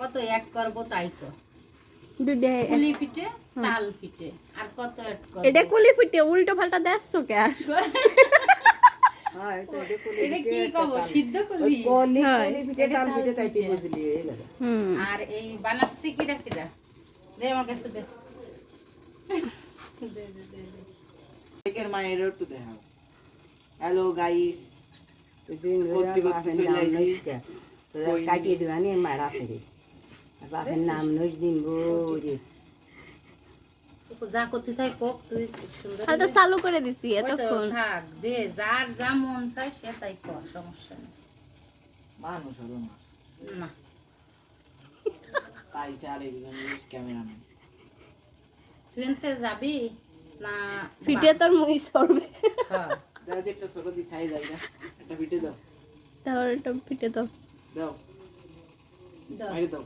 কত অ্যাড করব তাই তো। দুধে পিঠে তাল পিঠে আর কত অ্যাড করব? এটা কুলি পিঠে উল্টো পাল্টা দেখছ কে? হ্যাঁ হয়। আর এই বানাচ্ছি দে আমার কাছে দে। মায়ের হ্যালো গাইস। করতে করতে চলে কাটিয়ে দিবানি বাপের নাম দিন বুঝি যা করতে থাক কোক তুই সুন্দর চালু করে দিছি এতক্ষণ। থাক দে যার যা মন চায় সে তাই কর সমস্যা নেই। মানুষ হলো না। না। পাইছে আর একজন ক্যামেরাম্যান। তুই এনতে যাবি না পিঠে তোর মুই সরবে। হ্যাঁ যারা যে একটা ছোট দিয়ে খাই যায় না একটা পিঠে দাও। তাহলে একটা পিঠে তো দাও। দাও। দাও।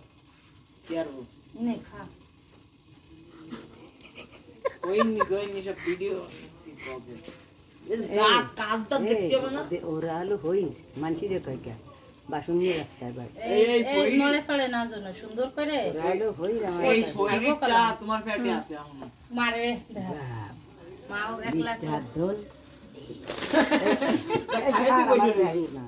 ওরা আলো হইস মানসিরে কয় কে বাসন নিয়ে রাস্তায় বাড়ি নড়ে চড়ে না জন্য সুন্দর করে। আলো হই আমার ওই কাছে। শরীরটা তোমার পেটে আছে মারে মাও একলা হাত ধোল। না।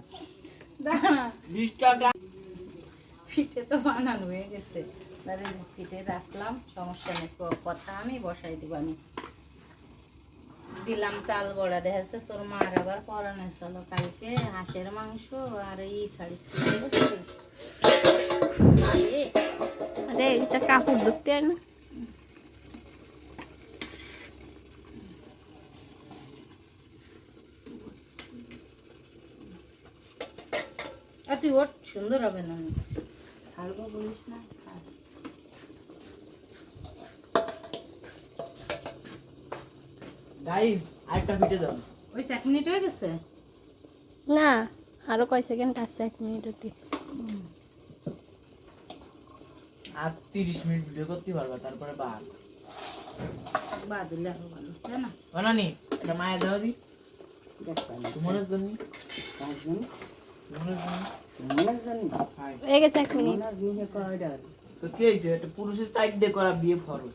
পিঠে তো বানানো হয়ে গেছে। তাহলে পিঠে রাখলাম সমস্যা নেই কথা আমি বসাই দিবানি দিলাম তাল বড়া দেখা যাচ্ছে তোর মার আবার পরানো চলো কালকে হাঁসের মাংস আর এই শাড়ি আরে, কাপড় ধরতে না। তুই ওর সুন্দর হবে না। ছাড়বো বলিস না গাইস আরেকটা পিঠে দাও। ওই এক মিনিট হয়ে গেছে? না আরও কয় সেকেন্ড আছে এক মিনিট অতি। আর তিরিশ মিনিট ভিডিও করতে পারবা তারপরে বাদ। বা দিলে আরও ভালো তাই না? বানানি এটা মায়ের দাও দি। তোমার জন্য? তোমার জন্য মনের জন্য? হাই হয়ে গেছে এক মিনিট। মনের জিনিসে কয় ডাল? তো কি হয়েছে? একটা পুরুষের সাইড দিয়ে করা বিয়ে ফরজ।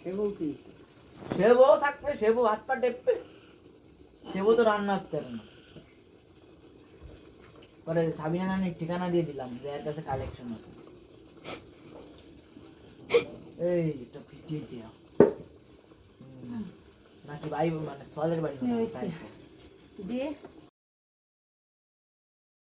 সে বউ কি সে বউ থাকবে সে বউ হাত পা টেপবে। সে বউ তো রান্না করতে পারে না। পরে সাবিনা নানির ঠিকানা দিয়ে দিলাম যে এর কাছে কালেকশন আছে। এই এটা ফিটিয়ে দেওয়া নাকি ভাই মানে সলের বাড়ি দিয়ে